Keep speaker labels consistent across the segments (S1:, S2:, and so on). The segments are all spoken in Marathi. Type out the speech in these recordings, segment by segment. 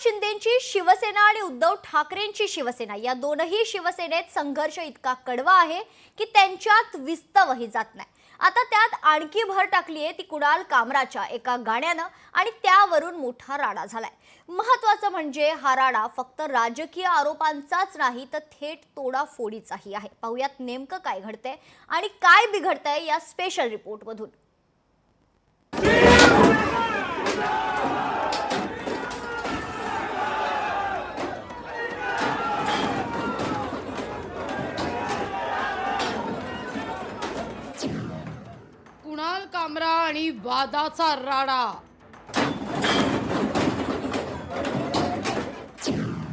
S1: एकनाथ शिंदेची शिवसेना आणि उद्धव ठाकरेंची शिवसेना या दोनही शिवसेनेत संघर्ष इतका कडवा आहे की त्यांच्यात विस्तवही जात नाही. आता त्यात आणखी भर टाकली आहे ती कुणाल कामराच्या एका गाण्यानं आणि त्यावरून मोठा राडा झालाय. महत्वाचं म्हणजे हा राडा फक्त राजकीय आरोपांचाच नाही तर थेट तोडाफोडीचाही आहे. पाहुयात नेमकं काय घडतंय आणि काय बिघडतंय या स्पेशल रिपोर्टमधून
S2: वादाचा राडा.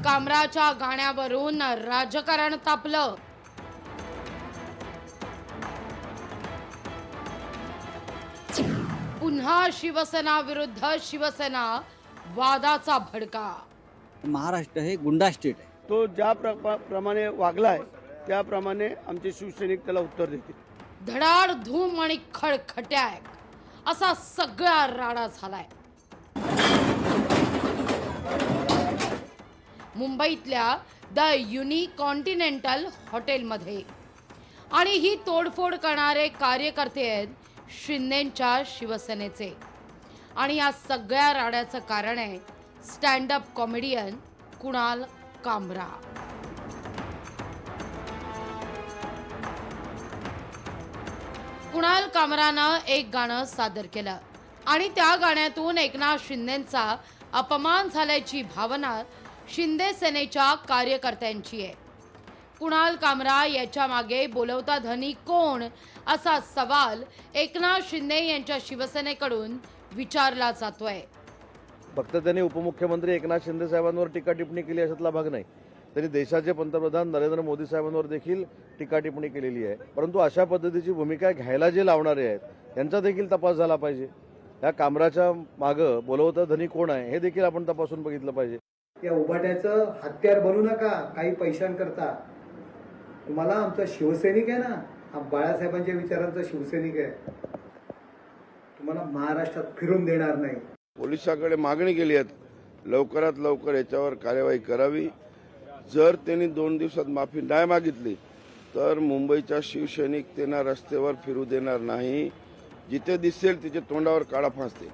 S2: कामराच्या गाण्यावरून राजकारण तापलं. पुन्हा शिवसेना विरुद्ध शिवसेना वादाचा भडका.
S3: महाराष्ट्र हे गुंडा स्टेट आहे.
S4: तो ज्या प्र- प्रमाणे वागला आहे त्याप्रमाणे आमचे शिवसैनिक त्याला उत्तर देतील.
S2: धडाड धूम आणि खडखट्याक. असा सगळा राडा झालाय. मुंबईतल्या द युनिकॉन्टिनेंटल हॉटेलमध्ये. आणि ही तोडफोड करणारे कार्यकर्ते आहेत शिंदेच्या शिवसेनेचे. आणि या सगळ्या राड्याचं कारण आहे stand up comedian Kunal Kamra. Kunal कामरानं एक गाणं सादर केलं. आणि त्या गाण्यातून एकनाथ शिंदेचा अपमान झाल्याची भावना शिंदे सेनेच्या कार्यकर्त्यांची आहे. कुणाल कामरा याच्या मागे बोलवता धनी कोण असा सवाल एकनाथ शिंदे यांच्या शिवसेनेकडून विचारला जातोय.
S5: फक्त त्यांनी उपमुख्यमंत्री एकनाथ शिंदे साहेबांवर टीका टिप्पणी केली अशातला भाग नाही. त्यांनी देशाचे पंतप्रधान नरेंद्र मोदी साहेबांवर देखील टीका टिप्पणी केलेली आहे. परंतु अशा पद्धतीची भूमिका घ्यायला जे लावणारे आहेत यांचा देखील तपास झाला पाहिजे. या कामराच्या मागं बोलवतं धनी कोण आहे हे देखील आपण तपासून बघितलं पाहिजे.
S6: या उभाट्याचं हत्यार बनू नका काही पैशांकरता. तुम्हाला आमचा शिवसैनिक आहे ना हा बाळासाहेबांच्या विचारांचा शिवसैनिक आहे. तुम्हाला महाराष्ट्रात फिरून देणार नाही.
S7: पोलिसाकडे मागणी केली आहे. लवकरात लवकर याच्यावर कार्यवाही करावी. जर त्यांनी दोन दिवसात माफी नाही मागितली तर मुंबईच्या शिवसैनिक त्यांना रस्त्यावर फिरू देणार नाही. जिथे दिसेल तिच्या तोंडावर काळा फासते.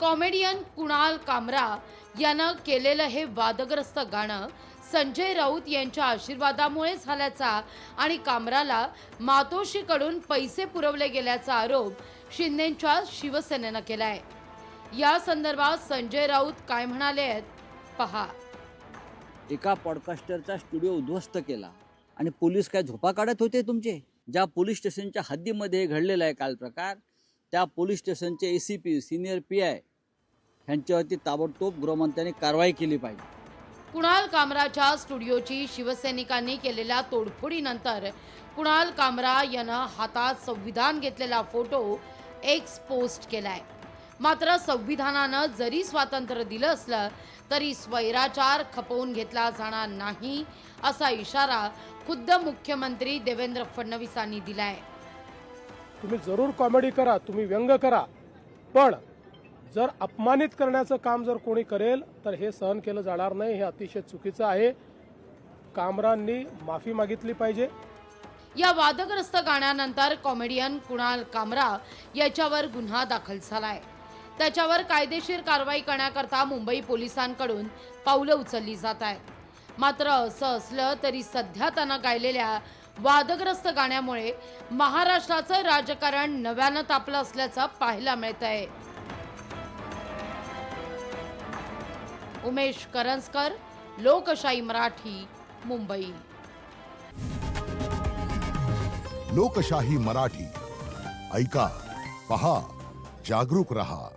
S2: कॉमेडियन कुणाल कामरा यानं केलेलं हे वादग्रस्त गाणं संजय राऊत यांच्या आशीर्वादामुळे झाल्याचा आणि कामराला मातोश्रीकडून पैसे पुरवले गेल्याचा आरोप शिंदेच्या शिवसेनेनं केलाय. या संदर्भात संजय राऊत काय म्हणाले आहेत? पहा.
S3: एका पॉडकास्टरचा स्टुडिओ उद्ध्वस्त केला. आणि पोलीस काय झोपा काढत होते तुमचे? ज्या पोलीस स्टेशनच्या हद्दीमध्ये घडलेला आहे काल प्रकार त्या पोलीस स्टेशनचे A C P senior P I ह्यांच्यावरती ताबडतोब गृहमंत्र्यांनी कारवाई केली पाहिजे.
S2: कुणाल कामराच्या स्टुडिओची शिवसैनिकांनी केलेल्या तोडफोडीनंतर कुणाल कामरा यानं हातात संविधान घेतलेला फोटो एक्स पोस्ट केलाय. मात्र संविधानानं जरी स्वातंत्र्य दिलं असलं तरी स्वैराचार खपवून घेतला जाणार नाही असा इशारा खुद्द मुख्यमंत्री देवेंद्र फडणवीसांनी दिलाय.
S8: तुम्ही जरूर कॉमेडी करा तुम्ही व्यंग करा पण जर अपमानित करण्याचं काम जर कोणी करेल तर हे सहन केलं जाणार नाही हे अतिशय चुकीचं आहे. कामरांनी माफी मागितली पाहिजे.
S2: या वादग्रस्त गाण्यानंतर कॉमेडियन कुणाल कामरा याच्यावर गुन्हा दाखल झालाय. त्याच्यावर कायदेशीर कारवाई करण्याकरता मुंबई पोलिसांकडून पावलं उचलली जात आहेत. मात्र असं असलं तरी सध्या त्यानं गायलेल्या वादग्रस्त गाण्यामुळे महाराष्ट्राचं राजकारण नव्यानं तापलं असल्याचं पाहायला मिळत आहे उमेश करंजकर लोकशाही मराठी मुंबई.
S9: लोकशाही मराठी. ऐका पहा जागरूक रहा.